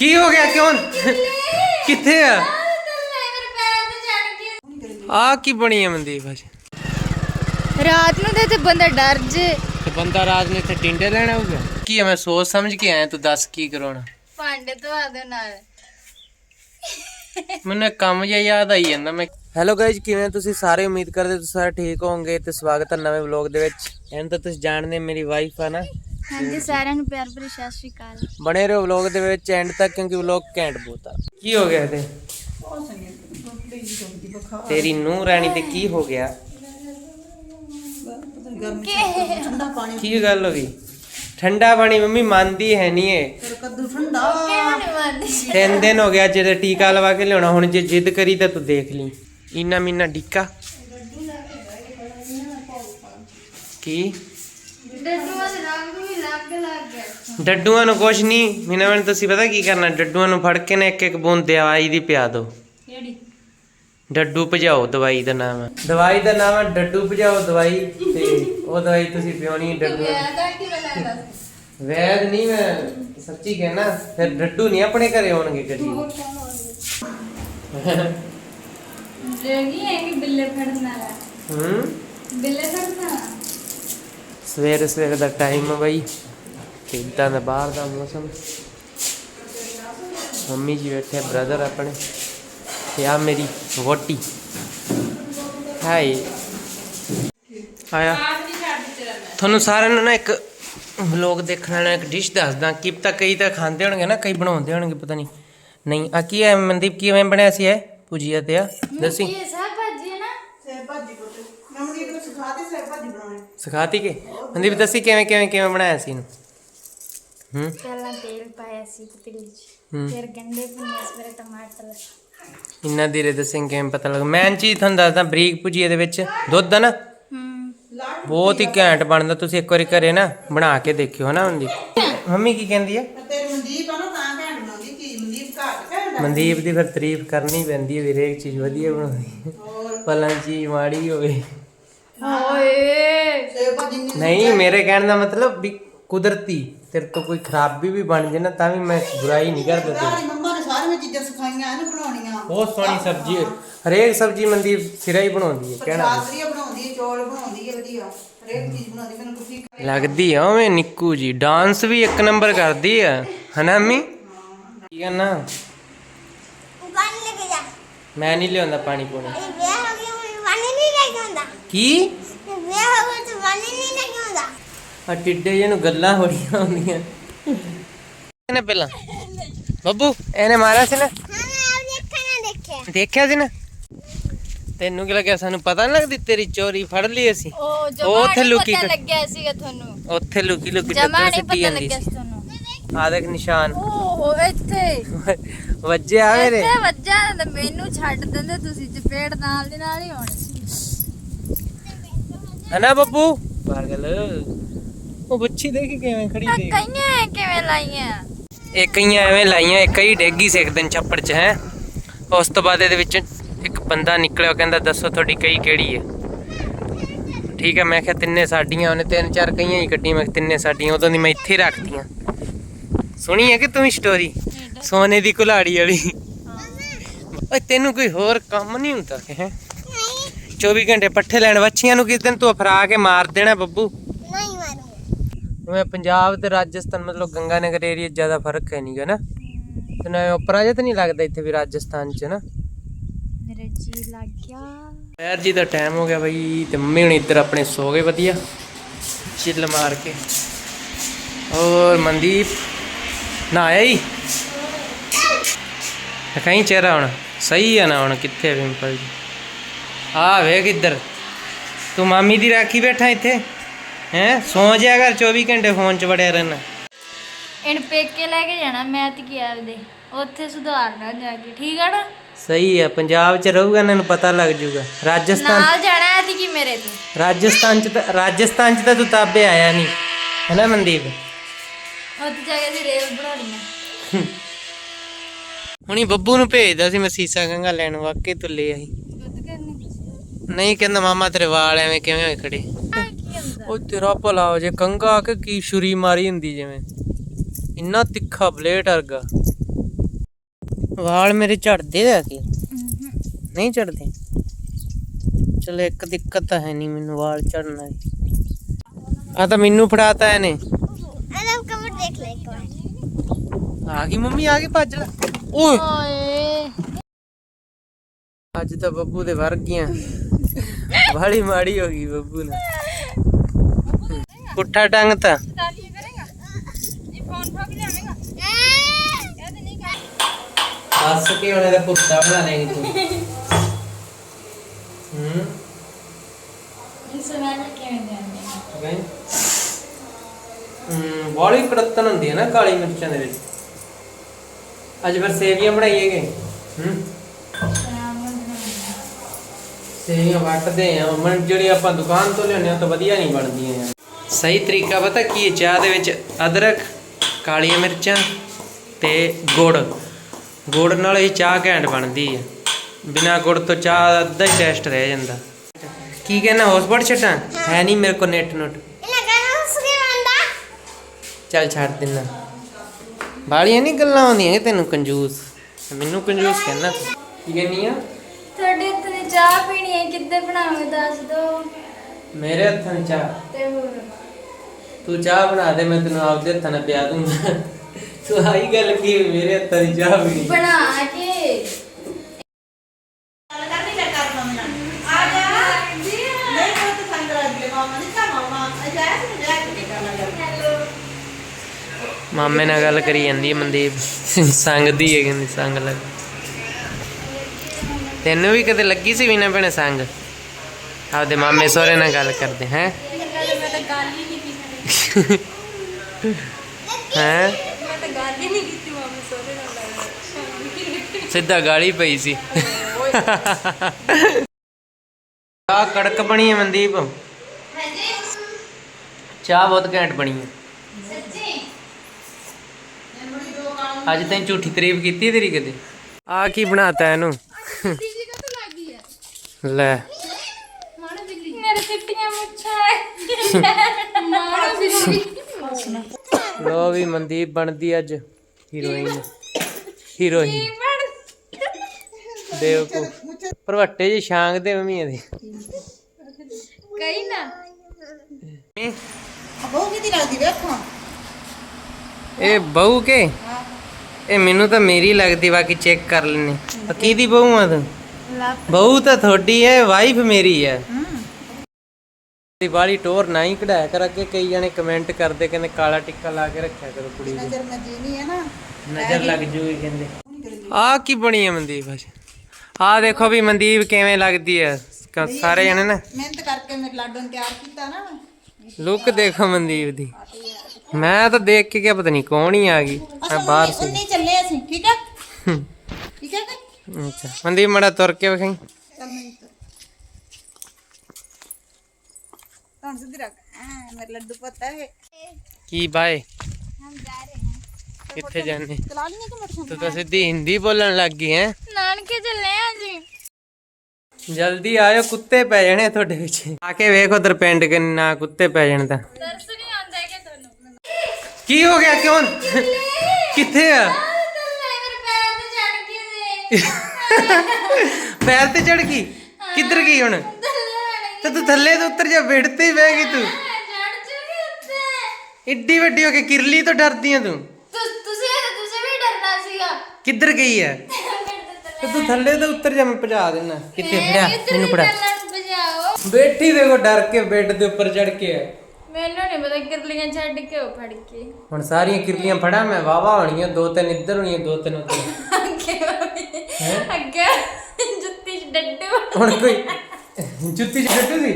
ਕੀ ਹੋ ਗਿਆ ਕਿਉਂ? ਕਿੱਥੇ ਆ? ਆ ਕੀ ਬਣੀ ਹੈ ਮਨਦੀਪ ਅੱਜ? ਰਾਤ ਨੂੰ ਤੇ ਇੱਥੇ ਬੰਦਾ ਡਰ ਜੇ। ਤੇ ਬੰਦਾ ਰਾਤ ਨੂੰ ਇੱਥੇ ਟਿੰਡੇ ਲੈਣ ਆਊਗਾ? ਕੀ ਆ ਮੈਂ ਸੋਚ ਸਮਝ ਕੇ ਆਇਆ ਤੂੰ ਦੱਸ ਕੀ ਕਰਾਉਣਾ? ਭਾਂਡੇ ਧਵਾ ਦੇ ਨਾਲ। ਮੈਨੂੰ ਇੱਕ ਕੰਮ ਜਿਹਾ ਯਾਦ ਆਈ ਜਾਂਦਾ ਮੈਂ ਹੈਲੋ ਗਾਇਜ਼ ਕਿਵੇਂ ਤੁਸੀਂ? ਸਾਰੇ ਉਮੀਦ ਕਰਦੇ ਤੁਸੀਂ ਸਾਰੇ ਠੀਕ ਹੋਵੋਗੇ ਤੇ ਸਵਾਗਤ ਹੈ ਨਵੇਂ ਵਲੌਗ ਦੇ ਵਿੱਚ। ਇਹਨਾਂ ਤਾਂ ਤੁਸੀਂ ਜਾਣਦੇ ਮੇਰੀ ਵਾਈਫ ਆ ਨਾ। ਹਾਂਜੀ ਸਾਰਿਆਂ ਨੂੰ ਪਿਆਰ ਭਰੀ ਸਤਿ ਸ਼੍ਰੀ ਅਕਾਲ। ਬਣੇ ਰਹੋ ਵਲੌਗ ਦੇ ਵਿੱਚ ਐਂਡ ਤੱਕ ਕਿਉਂਕਿ ਵਲੌਗ ਘੈਂਟ ਬਹੁਤ ਆ। ਕੀ ਹੋ ਗਿਆ ਤੇ? ਤੇਰੀ ਨੂੰਹ ਰਾਣੀ ਤੇ ਕੀ ਹੋ ਗਿਆ? ਕੀ ਗੱਲ ਹੋ ਗਈ? ਠੰਡਾ ਪਾਣੀ ਮੰਮੀ ਮੰਨਦੀ ਹੈ ਨਹੀਂ ਏ ਮੰਨਦੀ। ਤਿੰਨ ਦਿਨ ਹੋ ਗਿਆ ਜਦੋਂ ਟੀਕਾ ਲਵਾ ਕੇ ਲਿਆਉਣਾ ਹੁਣ ਜੇ ਜਿੱਦ ਕਰੀ ਤਾਂ ਤੂੰ ਦੇਖ ਲਈ। ਇਨਾ ਮੀਨਾ ਡਿੱਕਾ। ਕੀ? ਡੱਡੂਆਂ ਦੇ ਰੰਗ ਵੀ ਲੱਗ ਲੱਗ ਗਿਆ ਡੱਡੂਆਂ ਨੂੰ ਕੁਛ ਨਹੀਂ। ਮੀਨਾ ਮੈਨੂੰ ਤੁਸੀਂ ਪਤਾ ਕੀ ਕਰਨਾ? ਡੱਡੂਆਂ ਨੂੰ ਫੜ ਕੇ ਨਾ ਇੱਕ ਇੱਕ ਬੂੰਦ ਦਵਾਈ ਦੀ ਪਿਆ ਦਿਓ। ਕਿਹੜੀ? ਡੱਡੂ ਭਜਾਓ ਦਵਾਈ ਦਾ ਨਾਮ। ਹੈ ਦਵਾਈ ਦਾ ਨਾਮ ਹੈ ਡੱਡੂ ਭਜਾਓ ਦਵਾਈ ਤੇ ਉਹ ਦਵਾਈ ਤੁਸੀਂ ਪਿਉਣੀ ਡੱਡੂ ਤਾਂ ਕਿਵੇਂ ਲੱਗਦਾ ਵੈਦ ਨਹੀਂ ਮੈਂ ਸੱਚੀ ਕਹਿਣਾ ਫਿਰ ਡੱਡੂ ਨਹੀਂ ਆਪਣੇ ਘਰੇ ਆਉਣਗੇ ਕਦੀ। ਜਗੀ ਹੈ ਕਿ ਬਿੱਲੇ ਫੜਨ ਵਾਲਾ? ਹੂੰ? ਬਿੱਲੇ ਫੜਨਾ ਸਵੇਰੇ ਸਵੇਰੇ ਦਾ ਟਾਈਮ ਹੈ ਬਾਈ। ਤੇ ਇਦਾਂ ਦਾ ਬਾਹਰ ਦਾ ਮੌਸਮ। ਮੰਮੀ ਜੀ ਬੈਠੇ ਬ੍ਰਦਰ ਆਪਣੇ। ਤੇ ਆ ਮੇਰੀ ਵੋਟੀ ਹਾਈ ਆਇਆ। ਤੁਹਾਨੂੰ ਸਾਰਿਆਂ ਨੂੰ ਨਾ ਇੱਕ ਵਲੌਗ ਦੇਖਣ ਵਾਲਾ ਇੱਕ ਡਿਸ਼ ਦੱਸਦਾ। ਕੀ ਪਤਾ ਕਈ ਤਾਂ ਖਾਂਦੇ ਹੋਣਗੇ ਨਾ ਕਈ ਬਣਾਉਂਦੇ ਹੋਣਗੇ ਪਤਾ ਨਹੀਂ। ਨਹੀਂ ਆ ਕੀ ਹੈ ਮਨਦੀਪ ਕਿਵੇਂ ਬਣਿਆ ਸੀ ਇਹ? ਭੁਜੀਆ ਤੇ ਆ? ਦੱਸੀ ਇਹ ਸਭ ਭਾਜੀ ਹੈ ਨਾ ਸੇ ਭਾਜੀ ਪੁੱਤ ਮੈਂ ਮੁੰਡੀ ਨੂੰ ਸਿਖਾਤੀ ਸੇ ਭਾਜੀ ਬਣਾਉਣੀ ਸਿਖਾਤੀ ਕਿ? ਮਨਦੀਪ ਦੱਸੀ ਕਿਵੇਂ ਕਿਵੇਂ ਕਿਵੇਂ ਬਣਾਇਆ ਸੀ ਇਹਨੂੰ? ਹੂੰ? ਪਹਿਲਾਂ ਤੇਲ ਪਾਇਆ ਸੀ ਪਤੀਲੇ 'ਚ ਫਿਰ ਗੰਡੇ ਭੁੰਨੇ ਫਿਰ ਟਮਾਟਰ ਇੰਨਾ ਧੀਰੇ ਦੱਸੇਂ ਕਿਵੇਂ ਪਤਾ ਲੱਗ। ਮੈਂ ਚੀਜ਼ ਤੁਹਾਨੂੰ ਦੱਸਦਾ ਬਰੀਕ ਭੁਜੀਏ ਦੇ ਵਿੱਚ ਦੁੱਧ ਆ ਨਾ। ਹੂੰ। ਬਹੁਤ ਹੀ ਘੈਂਟ ਬਣਦਾ ਤੁਸੀਂ ਇੱਕ ਵਾਰੀ ਘਰੇ ਨਾ ਬਣਾ ਕੇ ਦੇਖਿਓ ਹਨਾ ਮਨਦੀਪ? ਮੰਮੀ ਕੀ ਕਹਿੰਦੀ ਆ? ਤੇ ਮਨਦੀਪ ਆ ਨਾ ਤਾਂ ਭੈਣ ਬਣਾਉਂਦੀ ਕੀ ਮਨਦੀਪ ਘੱਟ ਭੈਣ ਮਨਦੀਪ ਦੀ ਫਿਰ ਤਾਰੀਫ ਕਰਨੀ ਪੈਂਦੀ ਹੈ ਵੀਰੇ ਇੱਕ ਚੀਜ਼ ਵਧੀਆ ਬਣਾਉਂਦੀ ਹੈ ਭਲਾ ਚੀਜ਼ ਮਾੜੀ ਹੋਵੇ। ਓਏ ਸੇ ਭਾਜੀ ਨੇ ਨਹੀਂ ਮੇਰੇ ਕਹਿਣ ਦਾ ਮਤਲਬ ਵੀ ਕੁਦਰਤੀ ਤੇਰੇ ਤੋਂ ਕੋਈ ਖਰਾਬੀ ਵੀ ਬਣ ਜੇ ਨਾ ਤਾਂ ਵੀ ਮੈਂ ਬੁਰਾਈ ਨਹੀਂ ਕਰਦਾ ਤੇਰੀ। ਮੰਮਾ ਨੇ ਸਾਰੀਆਂ ਚੀਜ਼ਾਂ ਸਿਖਾਈਆਂ ਇਹਨੂੰ ਬਣਾਉਣੀਆਂ। ਬਹੁਤ ਸੋਹਣੀ ਸਬਜ਼ੀ ਹੈ। ਹਰੇਕ ਸਬਜ਼ੀ ਮਨਦੀਪ ਸਿਰਾ ਹੀ ਬਣਾਉਂਦੀ ਹੈ ਕਹਿਣਾ ਸਾਸਰੀਆ ਬਣਾਉਂਦੀ ਹੈ ਚੌਲ ਬਣਾਉਂਦੀ ਹੈ ਵਧੀਆ। ਹਰੇਕ ਚੀਜ਼ ਬਣਾਉਂਦੀ ਮੈਨੂੰ ਤੁਸੀਂ ਲੱਗਦੀ ਆ ਓਵੇਂ ਨਿੱਕੂ ਜੀ ਡਾਂਸ ਵੀ ਇੱਕ ਨੰਬਰ ਕਰਦੀ ਆ ਹਨਾ ਅੰਮੀ? ਕੀ ਕਰਨਾ? ਪਾਣੀ ਲੈ ਕੇ ਜਾ। ਮੈਂ ਨਹੀਂ ਲਿਆਉਂਦਾ ਪਾਣੀ ਪੂਣੀ। ਇਹ ਵਿਆਹ ਹੋ ਗਿਆ ਹੁਣ ਪਾਣੀ ਨਹੀਂ ਲੈ ਕੇ? ਆਉਂਦਾ ਕੀ ਇਹ ਵਿਆਹ ਹੋ ਗਿਆ ਤਾਂ ਪਾਣੀ ਨਹੀਂ ਲੈ ਕੇ ਆਉਂਦਾ ਆ ਟਿੱਡੇ ਜਿਹੇ ਨੂੰ ਗੱਲਾਂ ਹੋੜੀਆਂ ਹੁੰਦੀਆਂ। ਇਹਨੇ ਪਹਿਲਾਂ। ਬੱਬੂ ਇਹਨੇ ਮਾਰਿਆ ਸੀ ਨਾ? ਹਾਂ ਮੈਂ ਅੱਖਾਂ ਨਾਲ ਦੇਖਿਆ ਦੇਖਿਆ ਸੀ ਨਾ? ਤੈਨੂੰ ਕੀ ਲੱਗਿਆ? ਸਾਨੂੰ ਪਤਾ ਨਹੀਂ ਲੱਗਦੀ ਤੇਰੀ ਚੋਰੀ ਫੜ ਲਈ ਅਸੀਂ। ਉਹ ਉੱਥੇ ਲੁਕੀ ਪਤਾ ਕਰ- ਲੱਗਿਆ ਸੀਗਾ ਤੁਹਾਨੂੰ। ਉੱਥੇ ਲੁਕੀ ਲੁਕੀ ਜਮਾ ਟੱਕਰ ਨਹੀਂ ਸਿੱਟੀ ਪਤਾ ਲੱਗਿਆ ਸੀ। ਤੁਹਾਨੂੰ। ਆ ਦੇਖ ਨਿਸ਼ਾਨ। ਉਹ ਇੱਥੇ। ਵੱਜਿਆ ਮੇਰੇ। ਇੱਥੇ ਵੱਜਾ ਤਾਂ ਮੈਨੂੰ ਛੱਡ ਦਿੰਦੇ ਤੁਸੀਂ ਚਪੇੜ ਨਾਲ ਦੀ ਨਾਲ ਹੀ ਹੋਣੀ ਹਨਾ ਬੱਬੂ? ਪਾਗਲ। ਉਹ ਬੱਚੀ ਦੇਖ ਕਿਵੇਂ ਖੜੀ ਦੇਖ। ਕਈਆਂ ਕਿਵੇਂ ਲਾਈਆਂ? ਇਹ ਕਈਆਂ ਐਵੇਂ ਲਾਈਆਂ ਇੱਕ ਹੀ ਡੇਗੀ ਸੀ ਇੱਕ ਦਿਨ ਛੱਪੜ 'ਚ ਹੈ। ਉਸ ਤੋਂ ਬਾਅਦ ਇਹਦੇ ਵਿੱਚ ਇੱਕ ਬੰਦਾ ਨਿਕਲਿਆ ਕਹਿੰਦਾ ਦੱਸੋ ਤੁਹਾਡੀ ਕਈ ਕਿਹੜੀ ਹੈ? ਠੀਕ ਹੈ ਮੈਂ ਕਿਹਾ ਤਿੰਨੇ ਸਾਡੀਆਂ ਉਹਨੇ ਤਿੰਨ ਚਾਰ ਕਈਆਂ ਹੀ ਕੱਢੀਆਂ ਮੈਂ ਕਿਹਾ ਤਿੰਨੇ ਸਾਡੀਆਂ ਉਦੋਂ ਦੀ ਮੈਂ ਇੱਥੇ ਹੀ ਰੱਖਤੀਆਂ। ਸੁਣੀ ਹੈ ਕਿ ਤੂੰ ਸਟੋਰੀ ਸੋਨੇ ਦੀ ਕੁਲਾੜੀ ਵਾਲੀ। ਓਏ ਤੈਨੂੰ ਕੋਈ ਹੋਰ ਕੰਮ ਨਹੀਂ ਹੁੰਦਾ ਕਿ ਹੈ? 24 ਘੰਟੇ ਪੱਠੇ ਲੈਣ। ਵੱਛੀਆਂ ਨੂੰ ਕਿਸ ਦਿਨ ਤੂੰ ਫਰਾ ਕੇ ਮਾਰ ਦੇਣਾ ਬੱਬੂ? ਨਹੀਂ ਮਾਰੂੰਗਾ। ਮੈਂ ਪੰਜਾਬ ਤੇ ਰਾਜਸਥਾਨ ਮਤਲਬ ਗੰਗਾਨਗਰ ਏਰੀਆ ਜ਼ਿਆਦਾ ਫ਼ਰਕ ਹੈ ਨਹੀਂਗਾ ਨਾ। ਤੇ ਨਾ ਉਪਰਾਂ ਜਿਹਾ ਤਾਂ ਨਹੀਂ ਲੱਗਦਾ ਇੱਥੇ ਵੀ ਰਾਜਸਥਾਨ 'ਚ ਨਾ। ਮੇਰੇ ਜੀ ਲੱਗ ਗਿਆ। ਪੈਰ ਜੀ ਦਾ ਟਾਈਮ ਹੋ ਗਿਆ ਬਈ ਤੇ ਮੰਮੀ ਹੁਣ ਇੱਧਰ ਆਪਣੇ ਸੋ ਗਏ ਵਧੀਆ। ਚਿੱਲ ਮਾਰ ਕੇ। ਔਰ ਮਨਦੀਪ ਨਾ ਆਇਆ ਹੀ। ਕਹੀਂ ਚਿਹਰਾ ਹੁਣ। ਸਹੀ ਆ ਨਾ ਹੁਣ ਕਿੱਥੇ ਪਿੰਪਲ ਜੀ। ਆ ਵੇਖ ਇੱਧਰ। ਤੂੰ ਮਾਮੀ ਦੀ ਰਾਖੀ ਬੈਠਾ ਇੱਥੇ? ਹੈ? ਸੌਂ ਜਿਆ ਕਰ 24 ਘੰਟੇ ਫੋਨ 'ਚ ਵੜਿਆ ਰਹਿਣਾ। ਇਹਨ ਪੇਕੇ ਲੈ ਕੇ ਜਾਣਾ ਮੈਂ ਤੇ ਕੀ ਆਪਦੇ। ਉੱਥੇ ਸੁਧਾਰਨਾ ਜਾ ਕੇ। ਠੀਕ ਆ ਨਾ? ਸਹੀ ਆ ਪੰਜਾਬ 'ਚ ਰਹੂਗਾ ਇਹਨਾਂ ਨੂੰ ਪਤਾ ਲੱਗ ਜਾਊਗਾ ਰਾਜਸਥਾਨ ਨਾਲ ਜਾਣਾ ਹੈ ਤੇ ਕੀ ਮੇਰੇ ਤੋਂ। ਰਾਜਸਥਾਨ 'ਚ ਤਾਂ ਰਾਜਸਥਾਨ 'ਚ ਤਾਂ ਤੂੰ ਤਾਬੇ ਆਇਆ ਨਹੀਂ। ਹੈਨਾ ਮਨਦੀਪ? ਉੱਥੇ ਜਾ ਕੇ ਅਸੀਂ ਰੇਲ ਬਣਾਉਣੀ ਆ। ਹੁਣੀ ਬੱਬੂ ਨੂੰ ਭੇਜਦਾ ਸੀ ਮੈਂ ਸੀਸਾ ਗੰਗਾ ਲੈਣ ਵਾਕੇ ਤੋਂ ਲੈ ਆਈ ਨਹੀਂ ਕਹਿੰਦਾ ਮਾਮਾ ਤੇਰੇ ਵਾਲ ਐਵੇਂ ਕਿਵੇਂ ਹੋਏ ਖੜੇ? ਉਹ ਤੇਰਾ ਭਲਾ ਹੋ ਜੇ ਕੰਗਾ ਕਿ ਕੀ ਛੁਰੀ ਮਾਰੀ ਹੁੰਦੀ ਜਿਵੇਂ। ਇੰਨਾ ਤਿੱਖਾ ਬਲੇਡ ਵਰਗਾ। ਵਾਲ ਮੇਰੇ ਝੜਦੇ ਆ ਕਿ? ਨਹੀਂ ਝੜਦੇ। ਚਲੋ ਇੱਕ ਦਿੱਕਤ ਤਾਂ ਹੈ ਨਹੀਂ ਮੈਨੂੰ ਵਾਲ ਝੜਨਾ ਆ ਤਾਂ ਮੈਨੂੰ ਫੜਾਤਾ ਇਹਨੇ। ਅਲਮ ਕਮਰ ਦੇਖ ਲੈ ਇੱਕ ਵਾਰ ਆ ਗਈ ਮੰਮੀ ਆ ਗਈ ਭੱਜ ਲੈ। ਓਏ। ਅੱਜ ਤਾਂ ਬੱਬੂ ਦੇ ਵਰ ਗਈਆਂ ਵਾਲੀ ਮਾੜੀ ਹੋ ਗਈ ਬੱਬੂ ਨੇ ਪੁੱਠਾ ਟੰਗ ਤਾਂ। ਦੱਸ ਕੇ ਉਹਨੇ ਦਾ ਪੁੱਠਾ ਬਣਾ ਲੈਣੀ ਤੂੰ। ਹੂੰ? ਹੂੰ, ਵਾਲੀ ਕੜਤਨ ਹੁੰਦੀ ਹੈ ਨਾ ਕਾਲੀ ਮਿਰਚਾਂ ਦੇ ਵਿੱਚ। ਅੱਜ ਫਿਰ ਸੇਵੀਆਂ ਬਣਾਈਏ ਗਏ ਹੂੰ? ਸੇਵੀਆਂ ਵੱਟਦੇ ਆ ਮਨ ਜਿਹੜੀ ਆਪਾਂ ਦੁਕਾਨ ਤੋਂ ਲਿਆਉਂਦੇ ਆ ਉਹ ਤਾਂ ਵਧੀਆ ਨਹੀਂ ਬਣਦੀਆਂ ਸਹੀ ਤਰੀਕਾ ਪਤਾ ਕੀ ਹੈ? ਚਾਹ ਦੇ ਵਿੱਚ ਅਦਰਕ ਕਾਲੀਆਂ ਮਿਰਚਾਂ ਤੇ ਗੁੜ। ਗੁੜ ਨਾਲ ਹੀ ਚਾਹ ਘੈਂਟ ਬਣਦੀ ਹੈ। ਬਿਨਾ ਗੁੜ ਤੋਂ ਚਾਹ ਦਾ ਅੱਧਾ ਹੀ ਟੇਸਟ ਰਹਿ ਜਾਂਦਾ। ਕੀ ਕਹਿਣਾ? ਹੌਸਪੌਟ ਛੱਟਾਂ ਹੈ ਨਹੀਂ ਮੇਰੇ ਕੋਲ ਨੈਟ ਨੋਟ। ਚੱਲ ਛੱਡ ਦਿੰਨਾ ਬਾਲੀਆਂ ਨਹੀਂ ਗੱਲਾਂ ਆਉਂਦੀਆਂ ਕਿ ਤੈਨੂੰ ਕੰਜੂਸ? ਮੈਨੂੰ ਕੰਜੂਸ ਕਹਿਣਾ। ਕੀ ਕਹਿੰਨੀ ਆ? ਤੁਹਾਡੇ ਇੱਥੇ ਦੀ ਚਾਹ ਪੀਣੀ ਹੈ ਕਿੱਦੇ ਬਣਾਵੇਂ ਦੱਸ ਦੋ। ਮੇਰੇ ਹੱਥਾਂ ਦੀ ਚਾਹ। ਤੇ ਹੋਰ। ਤੂੰ ਚਾਹ ਬਣਾ ਦੇ ਮੈਂ ਤੈਨੂੰ ਆਪਦੇ ਹੱਥਾਂ ਨਾਲ ਪਿਆ ਦੂੰਗਾ। ਤੂੰ ਆਈ ਗੱਲ ਕੀ ਮੇਰੇ ਹੱਥਾਂ ਦੀ ਚਾਹ ਪੀਣੀ ਬਣਾ ਕੇ। ਕਰਨੀ ਕਰ ਕਰ ਮੰਮਾ ਆ ਜਾ। ਨਹੀਂ ਨਹੀਂ ਜਾ ਕੇ ਮਾਮੇ ਨਾਲ ਗੱਲ ਕਰੀ ਜਾਂਦੀ ਹੈ ਮਨਦੀਪ। ਸੰਗ ਦੀ ਹੈ ਕਹਿੰਦੀ ਸੰਗ ਲੱਗ। ਤੈਨੂੰ ਵੀ ਕਦੇ ਲੱਗੀ ਸੀ ਵੀ ਨਾ ਭੈਣੇ ਸੰਗ? ਆਪਦੇ ਮਾਮੇ ਸਹੁਰੇ ਨਾਲ ਗੱਲ ਕਰਦੇ ਹੈ? ਮੈਂ ਤਾਂ ਗੱਲ ਹੀ? ਨਹੀਂ ਕੀਤੀ ਹੈ? ਮੈਂ ਤਾਂ ਗੱਲ ਹੀ ਨਹੀਂ ਕੀਤੀ ਮਾਮੇ ਸੋਹਰੇ ਨਾਲ ਸਿੱਧਾ ਗਾਲੀ ਪਈ ਸੀ। ਚਾਹ ਕੜਕ ਬਣੀ ਹੈ ਮਨਦੀਪ। ਚਾਹ ਬਹੁਤ ਘੈਂਟ ਬਣੀ ਹੈ। ਅੱਜ ਤੈਨੂੰ ਝੂਠੀ ਤਾਰੀਫ ਕੀਤੀ ਤੇਰੀ ਕਦੇ? ਆ ਕੀ ਬਣਾਤਾ ਇਹਨੂੰ? ਲੈ। ਮੇਰੇ ਚਿੱਟੀਆਂ ਮੁੱਛਾਂ ਮਾੜਾ ਬਿੱਲੀ। ਲੋ ਵੀ ਮਨਦੀਪ ਬਣਦੀ ਅੱਜ ਹੀਰੋਇਨ। ਹੀਰੋਇਨ। ਦੇਵਕੋ ਪਰਵੱਟੇ ਜੀ ਛਾਂਗ ਦੇ ਮੰਮੀ ਇਹਦੇ ਕਈ ਨਾ। ਬਹੁ ਕਿਦੀ ਲੱਗਦੀ ਵੇਖੋ। ਇਹ ਬਹੂ ਕੇ? ਇਹ ਮੈਨੂੰ ਤਾਂ ਮੇਰੀ ਲੱਗਦੀ ਬਾਕੀ ਚੈੱਕ ਕਰ ਲੈਨੇ ਆ ਕਿਹਦੀ ਬਹੂ ਆ ਤੂੰ? ਬਹੂ ਤਾਂ ਤੁਹਾਡੀ ਹੈ ਵਾਈਫ ਮੇਰੀ ਹੈ। ਦੀ ਬਾਲੀ ਟੋਰ ਨਾ ਹੀ ਕਢਾਇਆ ਕਰ ਅੱਗੇ ਕਈ ਜਣੇ ਕਮੈਂਟ ਕਰਦੇ ਕਹਿੰਦੇ ਕਾਲਾ ਟਿੱਕਾ ਲਾ ਕੇ ਰੱਖਿਆ ਕਰੋ ਕੁੜੀ ਦੀ ਨਜ਼ਰ ਮਜੀ ਨਹੀਂ ਹੈ ਨਾ। ਨਜ਼ਰ ਲੱਗ ਜੂਗੀ ਕਹਿੰਦੇ। ਆ ਕੀ ਬਣੀ ਹੈ ਮਨਦੀਪ ਅੱਜ ਆ ਦੇਖੋ ਵੀ ਮਨਦੀਪ ਕਿਵੇਂ ਲੱਗਦੀ ਹੈ। ਸਾਰੇ ਜਣੇ ਨਾ। ਮਿਹਨਤ ਕਰਕੇ ਮੇਰੇ ਲਾਡੋ ਨੂੰ ਤਿਆਰ ਕੀਤਾ ਨਾ। ਲੁੱਕ ਦੇਖੋ ਮਨਦੀਪ ਦੀ। ਮੈਂ ਤਾਂ ਦੇਖ ਕੇ ਕਿਹਾ ਪਤਾ ਨਹੀਂ ਕੌਣ ਹੀ ਆ ਗਈ। ਮੈਂ ਬਾਹਰ ਸੀ। ਉੰਨੀ ਚੱਲੇ ਅਸੀਂ ਠੀਕ ਹੈ ਹਮ, ਠੀਕ ਹੈ ਕਿ? ਅੱਛਾ ਮਨਦੀਪ ਮੜਾ ਤੁਰ ਕੇ ਵਿਖਾਈ। ਚੱਲ ਮੈਂ ਤਾਂ ਸਿੱਧੀ ਰੱਖ। ਆ ਮੇਰੇ ਲੱਡੂ ਪੁੱਤ ਹੈ ਕੀ ਬਾਏ? ਹਮ ਜਾ ਰਹੇ हैं ਕਿੱਥੇ ਜਾਣੇ? ਚਲਾ ਲਈ ਕਿ ਮੋਟਰਸਾਈਕਲ ਤੂੰ ਤਾਂ ਸਿੱਧੀ ਹਿੰਦੀ ਬੋਲਣ ਲੱਗ ਗਈ ਹੈ। ਨਾਨਕੇ ਚੱਲੇ ਆ ਜੀ ਜਲਦੀ ਆਇਓ ਕੁੱਤੇ ਪੈ ਜਾਣੇ ਤੁਹਾਡੇ ਵਿੱਚ ਆ ਕੇ ਵੇਖ ਉਧਰ ਪਿੰਡ ਕਿ ਨਾ ਕੁੱਤੇ ਪੈ ਜਾਣ ਤਾਂ ਨਹੀਂ ਆਉਂਦਾ ਕਿ ਤੁਹਾਨੂੰ ਕੀ ਹੋ ਗਿਆ ਕਿਉਂ? ਕਿੱਥੇ ਆ? ਪੈਰ ਤੇ ਚੜ ਗਈ। ਕਿੱਧਰ ਗਈ ਹੁਣ? ਤੇ ਤੂੰ ਥੱਲੇ ਤੋਂ ਉੱਤਰ ਜਾ ਬੈਠ ਤੇ ਹੀ ਬਹਿ ਗਈ ਤੂੰ। ਏਡੀ ਵੱਡੀ ਹੋ ਕੇ ਕਿਰਲੀ ਤੋਂ ਡਰਦੀ ਆ ਤੂੰ। ਤੁ- ਤੁਸੀਂ ਤੁਸੀਂ ਵੀ ਡਰਨਾ ਸੀਗਾ ਕਿੱਧਰ ਗਈ ਆ? ਤੇ ਤੂੰ ਥੱਲੇ ਤੋਂ ਉੱਤਰ ਜਾ ਮੈਂ ਭਜਾ ਦੇਣਾ ਕਿੱਥੇ ਫੜਿਆ ਮੈਨੂੰ ਫੜਾ ਬਜਾਓ ਬੈਠੀ ਦੇਖੋ ਡਰ ਕੇ ਬੈੱਡ ਦੇ ਉੱਪਰ ਚੜ ਕੇ। ਆ ਮੈਨੂੰ ਨਹੀਂ ਪਤਾ ਕਿਰਲੀਆਂ ਛੱਡ ਕੇ ਉਹ ਫੜ ਕੇ। ਹੁਣ ਸਾਰੀਆਂ ਕਿਰਲੀਆਂ ਫੜਾ ਮੈਂ ਵਾਵਾ ਹੋਣੀਆਂ ਦੋ ਤਿੰਨ ਇੱਧਰ ਹੋਣੀਆਂ ਦੋ ਤਿੰਨ ਉੱਧਰ। ਅੱਗੇ ਜੁੱਤੀ ਚ ਡੱਡੂ। ਹੁਣ ਕੋਈ ਜੁੱਤੀ ਚ ਡੱਟੂ ਸੀ?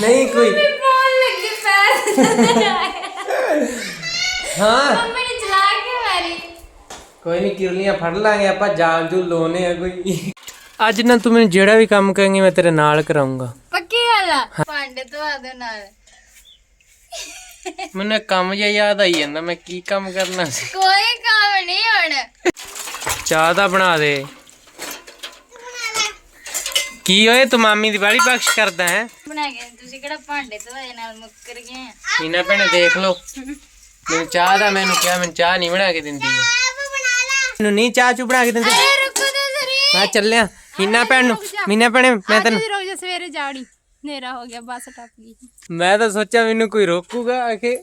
ਨਹੀਂ ਕੋਈ। ਵੀ ਪਾਉਣ ਲੱਗੇ ਪੈਰ। ਹਾਂ। ਮੰਮੀ ਨੇ ਚਲਾ ਕੇ ਮਾਰੀ। ਕੋਈ ਨਹੀਂ ਕਿਰਲੀਆਂ ਫੜ ਲਾਂਗੇ ਆਪਾਂ ਜਾਲ ਜੂ ਲੋਨੇ ਆ ਕੋਈ। ਅੱਜ ਨਾ ਤੂੰ ਮੈਨੂੰ ਜਿਹੜਾ ਵੀ ਕੰਮ ਕਰਾਂਗੀ ਮੈਂ ਤੇਰੇ ਨਾਲ ਕਰਾਉਂਗਾ ਪੱਕੀ ਗੱਲ ਆ? ਭਾਂਡੇ ਧਵਾ ਦੇ ਨਾਲ। ਮੈਨੂੰ ਇੱਕ ਕੰਮ ਜਿਹਾ ਯਾਦ ਆਈ ਜਾਂਦਾ ਮੈਂ ਕੀ ਕੰਮ ਕਰਨਾ ਸੀ? ਕੋਈ ਕੰਮ ਨਹੀਂ ਹੁਣ। ਚਾਹ ਦਾ ਬਣਾ ਦੇ। ਕੀ ਹੋਏ ਤੂੰ ਮਾਮੀ ਦੀ ਬਾੜੀ ਬਖਸ਼ ਕਰਦਾ ਹੈ? ਬਣਾ ਕੇ ਤੁਸੀਂ ਕਿਹੜਾ ਭਾਂਡੇ ਧਵਾਏ ਨਾਲ ਮੁੱਕਰ ਗਏ ਆ? ਭੈਣੇ ਦੇਖ ਲੋ ਮੈਨੂੰ ਚਾਹ ਦਾ ਮੈਨੂੰ ਕਿਹਾ ਮੈਨੂੰ ਚਾਹ ਨਹੀਂ ਬਣਾ ਕੇ ਦਿੰਦੀ। ਮੈਨੂੰ ਨਹੀਂ ਚਾਹ ਚੂ ਬਣਾ ਕੇ ਦਿੰਦੇ। ਅਰੇ ਰੁਕੋ ਤਾਂ ਜ਼ਰੀ ਮੈਂ ਚੱਲਿਆ। ਮੀਨਾ ਭੈਣ ਨੂੰ ਮੀਨਾ ਭੈਣੇ ਮੈਂ ਤੈਨੂੰ ਰੋਜ਼ ਸਵੇਰੇ ਜਾੜੀ ਹਨੇਰਾ ਹੋ ਗਿਆ ਬੱਸ ਟੱਪ ਗਈ। ਮੈਂ ਤਾਂ ਸੋਚਿਆ ਮੈਨੂੰ ਕੋਈ ਰੋਕੂਗਾ ਆਖੇ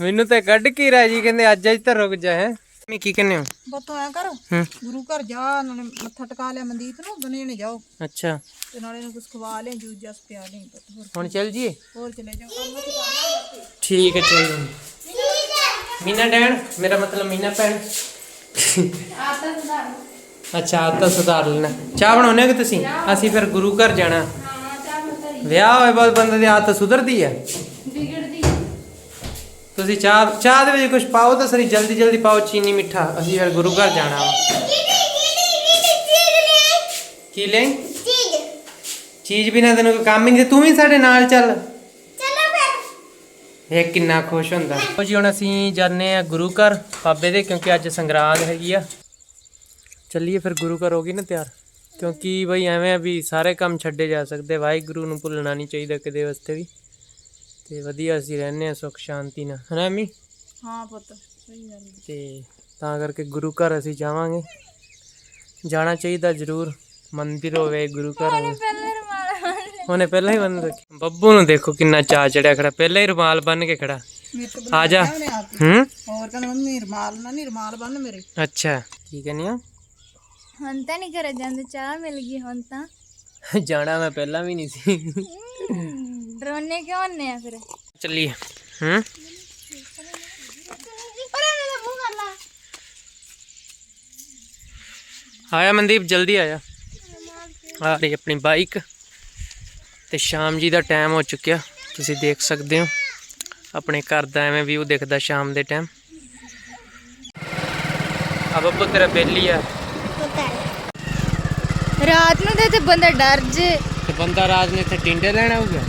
ਮੈਨੂੰ ਤਾਂ ਕੱਢ ਕੇ ਰਾਜੀ ਕਹਿੰਦੇ ਅੱਜ ਅੱਜ ਤਾਂ ਰੁਕ ਜਾ ਹੈ। ਮੈਂ ਕੀ ਕਹਿੰਦੇ ਹੋ? ਬਤੋ ਐ ਕਰ ਹੂੰ। ਗੁਰੂ ਘਰ ਜਾ ਨਾਲੇ ਮੱਥਾ ਟਿਕਾ ਲਿਆ ਮਨਦੀਪ ਨੂੰ ਬਣੇ ਨੇ ਜਾਓ। ਅੱਛਾ। ਤੇ ਨਾਲੇ ਨੂੰ ਕੁਝ ਖਵਾ ਲਿਆ ਜੂਸ ਜਸ ਪਿਆ ਪੁੱਤ ਹੋਰ ਹੁਣ ਚੱਲ ਜੀਏ? ਹੋਰ ਚਲੇ ਜਾਓ ਕੰਮ ਤੇ ਠੀਕ ਹੈ ਚੱਲ ਮੀਨਾ ਡੈਣ ਮੇਰਾ ਮਤਲਬ ਮੀਨਾ ਭੈਣ। ਅੱਛਾ ਆਤਾ ਸੁਧਾਰ ਲੈਣਾ। ਚਾਹ ਬਣਾਉਣੇ ਕਿ ਤੁਸੀਂ? ਅਸੀਂ ਫਿਰ ਗੁਰੂ ਘਰ ਜਾਣਾ। ਵਿਆਹ ਹੋਏ ਬਾਅਦ ਬੰਦੇ ਦੀ ਆਦਤ ਸੁਧਰਦੀ ਹੈ। ਤੁਸੀਂ ਚਾਹ ਚਾਹ ਦੇ ਵਿੱਚ ਕੁਝ ਪਾਓ ਤਾਂ ਸਰੀ ਜਲਦੀ ਜਲਦੀ ਪਾਓ ਚੀਨੀ ਮਿੱਠਾ। ਅਸੀਂ ਫਿਰ ਗੁਰੂ ਘਰ ਜਾਣਾ ਵਾ। ਕੀ ਲੈ ਚੀਜ਼। ਬਿਨਾ ਤੈਨੂੰ ਕੋਈ ਕੰਮ ਹੀ ਨਹੀਂ ਤੂੰ ਵੀ ਸਾਡੇ ਨਾਲ ਚੱਲ। ਇਹ ਕਿੰਨਾ ਖੁਸ਼ ਹੁੰਦਾ। ਉਹ ਜੀ ਹੁਣ ਅਸੀਂ ਜਾਂਦੇ ਆ ਗੁਰੂ ਘਰ ਬਾਬੇ ਦੇ ਕਿਉਂਕਿ ਅੱਜ ਸੰਗਰਾਂਦ ਹੈਗੀ ਆ। ਚੱਲੀਏ ਫਿਰ ਗੁਰੂ ਘਰ ਹੋ ਗਈ ਨਾ ਤਿਆਰ? ਕਿਉਂਕਿ ਬਈ ਐਵੇਂ ਆ ਵੀ ਸਾਰੇ ਕੰਮ ਛੱਡੇ ਜਾ ਸਕਦੇ ਵਾਹਿਗੁਰੂ ਨੂੰ ਭੁੱਲਣਾ ਨਹੀਂ ਚਾਹੀਦਾ ਕਿਤੇ ਵਾਸਤੇ ਵੀ। ਤੇ ਵਧੀਆ ਅਸੀਂ ਰਹਿੰਦੇ ਆ ਸੁੱਖ ਸ਼ਾਂਤੀ ਨਾਲ ਹਨਾ ਮੀ ਹਾਂ ਪੁੱਤ ਸਹੀ ਗੱਲ ਤੇ ਤਾਂ ਕਰਕੇ ਗੁਰੂ ਘਰ ਅਸੀਂ ਜਾਵਾਂਗੇ। ਜਾਣਾ ਚਾਹੀਦਾ ਜ਼ਰੂਰ ਮੰਦਿਰ ਹੋਵੇ ਗੁਰੂ ਘਰ ਹੋਵੇ। ਉਹਨੇ ਪਹਿਲਾਂ ਹੀ ਬੰਨ ਰੱਖਿਆ। ਬੱਬੂ ਨੂੰ ਦੇਖੋ ਕਿੰਨਾ ਚਾਅ ਚੜਿਆ ਖੜਾ ਪਹਿਲਾਂ ਹੀ ਰੁਮਾਲ ਬੰਨ ਕੇ ਖੜਾ। ਆ ਜਾ। ਹੂੰ। ਹੋਰ ਕਹਿੰਦਾ ਮੰਮੀ ਰਮਾਲ ਨਾ ਨਹੀਂ ਰਮਾਲ ਬੰਨ ਮੇਰੇ। ਅੱਛਾ ਕੀ ਕਹਿੰਦੀ ਆ? ਹੁਣ ਤਾਂ ਨਹੀਂ ਘਰੇ ਜਾਂਦੇ ਚਾਹ ਮਿਲ ਗਈ ਹੁਣ ਤਾਂ। ਜਾਣਾ ਮੈਂ ਪਹਿਲਾਂ ਵੀ ਨਹੀਂ ਸੀ। ਡਰੋਨੇ ਕਿਉਂ ਹੁੰਨੇ ਆ ਫਿਰ? ਚੱਲੀਏ। ਹੂੰ? ਆਇਆ ਮਨਦੀਪ ਜਲਦੀ ਆਇਆ। ਆ ਰਹੀ ਆਪਣੀ ਬਾਈਕ। ਤੇ ਸ਼ਾਮ ਜੀ ਦਾ ਟਾਈਮ ਹੋ ਚੁੱਕਿਆ। ਤੁਸੀਂ ਦੇਖ ਸਕਦੇ ਹੋ। ਆਪਣੇ ਘਰ ਦਾ ਐਵੇਂ ਵਿਊ ਦਿਖਦਾ ਸ਼ਾਮ ਦੇ ਟਾਈਮ ਆ ਬੱਬੂ ਤੇਰਾ ਬੇਲੀ ਆ। ਰਾਤ ਨੂੰ ਤੇ ਇੱਥੇ ਬੰਦਾ ਡਰ ਜੇ। ਤੇ ਬੰਦਾ ਰਾਤ ਨੂੰ ਇੱਥੇ ਟਿੰਡੇ ਲੈਣ ਆਊਗਾ?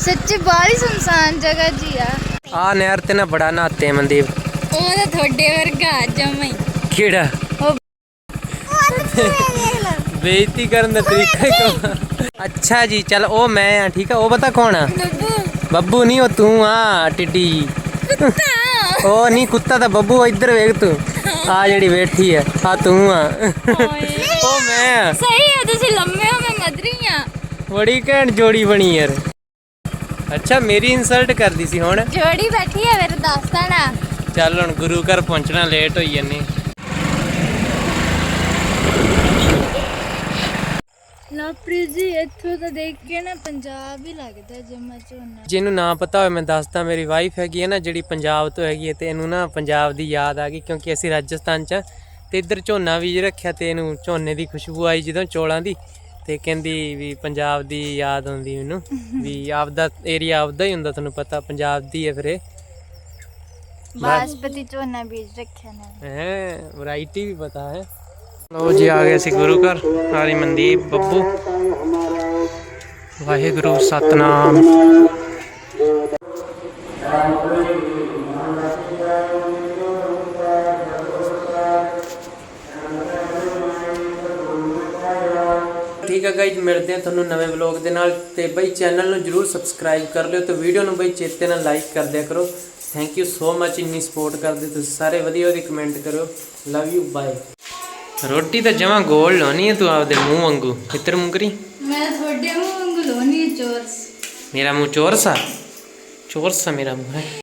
ਸੱਚੀ ਬਾਹਲੀ ਸੁਨਸਾਨ ਜਗ੍ਹਾ ਜੀ ਆ। ਆ ਨਹਿਰ ਤੇ ਨਾ ਬੜਾ ਨਹਾਤੇ ਮਨਦੀਪ। ਉਹ ਤਾਂ ਤੁਹਾਡੇ ਵਰਗਾ ਜਮਾ ਹੀ। ਕਿਹੜਾ? ਉਹ ਬੇਇੱਜ਼ਤੀ ਕਰਨ ਦਾ ਤਰੀਕਾ ਹੀ ਕੋ ਅੱਛਾ ਜੀ ਚਲ ਉਹ ਮੈਂ ਆ ਠੀਕ ਆ ਉਹ ਪਤਾ ਕੌਣ ਆ? ਬੱਬੂ। ਬੱਬੂ ਨਹੀਂ ਉਹ ਤੂੰ ਆ ਟਿੱਡੀ। ਉਹ ਨਹੀਂ ਕੁੱਤਾ ਤਾਂ ਬੱਬੂ ਇੱਧਰ ਵੇਖ ਤੂੰ। ਆ ਜਿਹੜੀ ਬੈਠੀ ਆ ਆ ਤੂੰ ਆ। ਉਹ ਮੈਂ। ਆ ਸਹੀ ਹੈ ਤੁਸੀਂ ਲੰਮੇ ਹੋ ਮੈਂ ਮਦਰੀ ਆ। ਬੜੀ ਘੈਂਟ ਜੋੜੀ ਬਣੀ ਯਾਰ। ਅੱਛਾ ਮੇਰੀ ਇਨਸਲਟ ਕਰਦੀ ਸੀ ਹੁਣ। ਜੋੜੀ ਬੈਠੀ ਹੈ ਮੇਰੇ ਦੋਸਤਾਂ ਨਾਲ ਚੱਲ ਹੁਣ ਗੁਰੂ ਘਰ ਪਹੁੰਚਣਾ ਲੇਟ ਹੋਈ ਜੰਨੇ ਲਵਪ੍ਰੀਤ ਜੀ ਇੱਥੋਂ ਤਾਂ ਦੇਖ ਕੇ ਨਾ ਪੰਜਾਬ ਹੀ ਲੱਗਦਾ ਜਮਾ ਝੋਨਾ। ਜਿਹਨੂੰ ਨਾ ਪਤਾ ਹੋਵੇ ਮੈਂ ਦੱਸਦਾ ਮੇਰੀ ਵਾਈਫ ਹੈਗੀ ਹੈ ਨਾ ਜਿਹੜੀ ਪੰਜਾਬ ਤੋਂ ਹੈਗੀ ਹੈ ਤੇ ਇਹਨੂੰ ਨਾ ਪੰਜਾਬ ਦੀ ਯਾਦ ਆ ਗਈ ਕਿਉਂਕਿ ਅਸੀਂ ਰਾਜਸਥਾਨ ਚ ਆ ਤੇ ਇੱਧਰ ਝੋਨਾ ਬੀਜ ਰੱਖਿਆ ਤੇ ਇਹਨੂੰ ਝੋਨੇ ਦੀ ਖੁਸ਼ਬੂ ਆਈ ਜਦੋਂ ਚੋਲਾਂ ਦੀ ਤੇ ਕਹਿੰਦੀ ਵੀ ਪੰਜਾਬ ਦੀ ਯਾਦ ਆਉਂਦੀ ਮੈਨੂੰ ਵੀ ਆਪਦਾ ਏਰੀਆ ਆਪਦਾ ਹੀ ਹੁੰਦਾ ਤੁਹਾਨੂੰ ਪਤਾ ਪੰਜਾਬ ਦੀ ਹੈ ਫਿਰ ਇਹ। ਬਾਸਪਤੀ ਝੋਨਾ ਬੀਜ ਰੱਖਿਆ ਨਾ। ਹੈ ਵੈਰਾਈਟੀ ਵੀ ਪਤਾ ਹੈ। ਲੋ ਜੀ, ਆ ਗਏ ਅਸੀਂ ਗੁਰੂ ਘਰ ਆਰੀ ਮਨਦੀਪ ਬੱਬੂ। ਵਾਹਿਗੁਰੂ, ਸਤਨਾਮ। ਠੀਕ ਹੈ ਗਾਇਜ਼ ਮਿਲਦੇ ਹਾਂ ਤੁਹਾਨੂੰ ਨਵੇਂ ਵਲੌਗ ਦੇ ਨਾਲ। ਤੇ ਬਈ ਚੈਨਲ ਨੂੰ ਜਰੂਰ ਸਬਸਕ੍ਰਾਈਬ ਕਰ ਲਿਓ ਤੇ ਵੀਡੀਓ ਨੂੰ ਬਈ ਚੇਤੇ ਨਾਲ ਲਾਈਕ ਕਰ ਦਿਆ ਕਰੋ। ਥੈਂਕ ਯੂ ਸੋ ਮਚ ਇੰਨੀ ਸਪੋਰਟ ਕਰਦੇ ਤੁਸੀਂ ਸਾਰੇ, ਵਧੀਆ ਵਧੀਆ ਕਮੈਂਟ ਕਰੋ ਲਵ ਯੂ ਬਾਏ ਰੋਟੀ ਤਾਂ ਜਮਾ ਗੋਲ ਲਾਉਣੀ ਹੈ ਤੂੰ ਆਪਦੇ ਮੂੰਹ ਵਾਂਗੂ ਇੱਧਰ ਮੂੰਹ ਕਰੀ ਮੈਂ ਤੁਹਾਡੇ ਮੂੰਹ ਵਾਂਗੂ ਲੋਨੀ ਚੋਰਸ ਮੇਰਾ ਮੂੰਹ ਚੋਰਸਾ ਚੋਰਸਾ ਮੇਰਾ ਮੂੰਹ ਹੈ